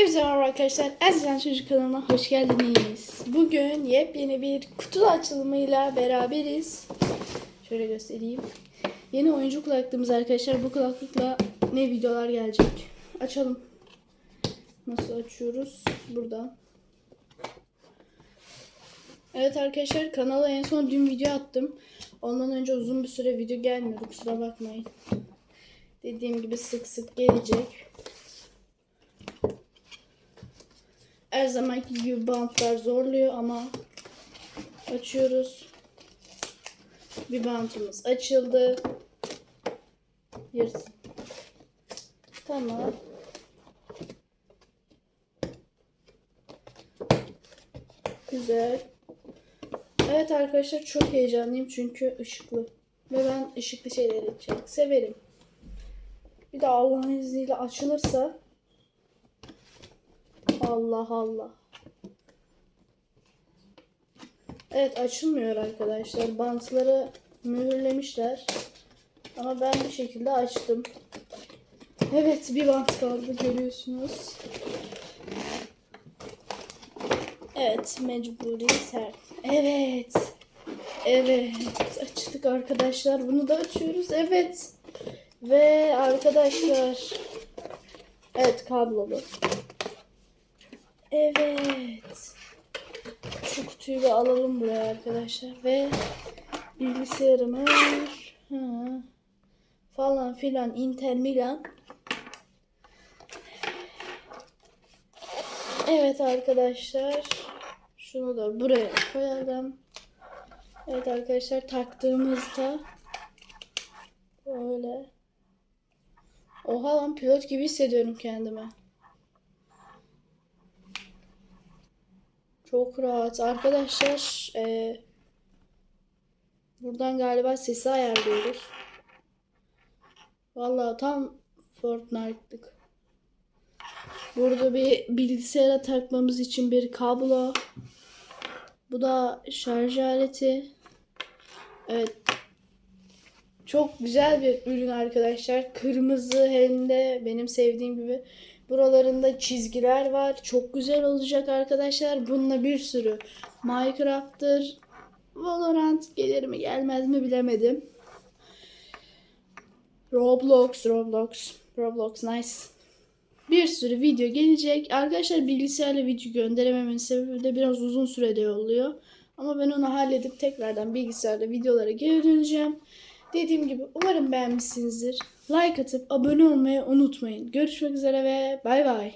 Hepinize merhaba arkadaşlar. Ezcan Çocuk kanalına hoş geldiniz. Bugün yepyeni bir kutu açılımıyla beraberiz. Şöyle göstereyim. Yeni oyuncu kulaklığımız arkadaşlar. Bu kulaklıkla ne videolar gelecek? Açalım. Nasıl açıyoruz? Buradan. Evet arkadaşlar kanala en son dün video attım. Ondan önce uzun bir süre video gelmiyordu. Kusura bakmayın. Dediğim gibi sık sık gelecek. Her zamanki gibi bantlar zorluyor ama açıyoruz. Bir bantımız açıldı. Yırtın. Tamam. Güzel. Evet arkadaşlar çok heyecanlıyım çünkü ışıklı. Ve ben ışıklı şeyleri çok severim. Bir de Allah'ın izniyle açılırsa Allah Allah. Evet açılmıyor arkadaşlar. Bantları mühürlemişler. Ama ben bir şekilde açtım. Evet bir bant kaldı görüyorsunuz. Evet mecburi sert. Evet. Evet açtık arkadaşlar. Bunu da açıyoruz. Evet. Ve arkadaşlar. Evet kablolu. Evet. Şu kutuyu bir alalım buraya arkadaşlar ve bilgisayarımız ha, falan filan Intel Milan. Evet arkadaşlar. Şunu da buraya koyalım. Evet arkadaşlar taktığımızda böyle Oha lan pilot gibi hissediyorum kendimi. Çok rahat. Arkadaşlar e, buradan galiba sesi ayarlıyoruz. Vallahi tam Fortnite'lık. Burada bir bilgisayara takmamız için bir kablo. Bu da şarj aleti. Evet. Çok güzel bir ürün arkadaşlar. Kırmızı hem de benim sevdiğim gibi. Buralarında çizgiler var. Çok güzel olacak arkadaşlar. Bununla bir sürü Minecraft'tır. Valorant gelir mi gelmez mi bilemedim. Roblox, Roblox, Roblox nice. Bir sürü video gelecek. Arkadaşlar bilgisayarla video gönderememenin sebebi de biraz uzun sürede oluyor. Ama ben onu halledip tekrardan bilgisayarla videolara geri döneceğim. Dediğim gibi umarım beğenmişsinizdir. Like atıp abone olmayı unutmayın. Görüşmek üzere ve bay bay.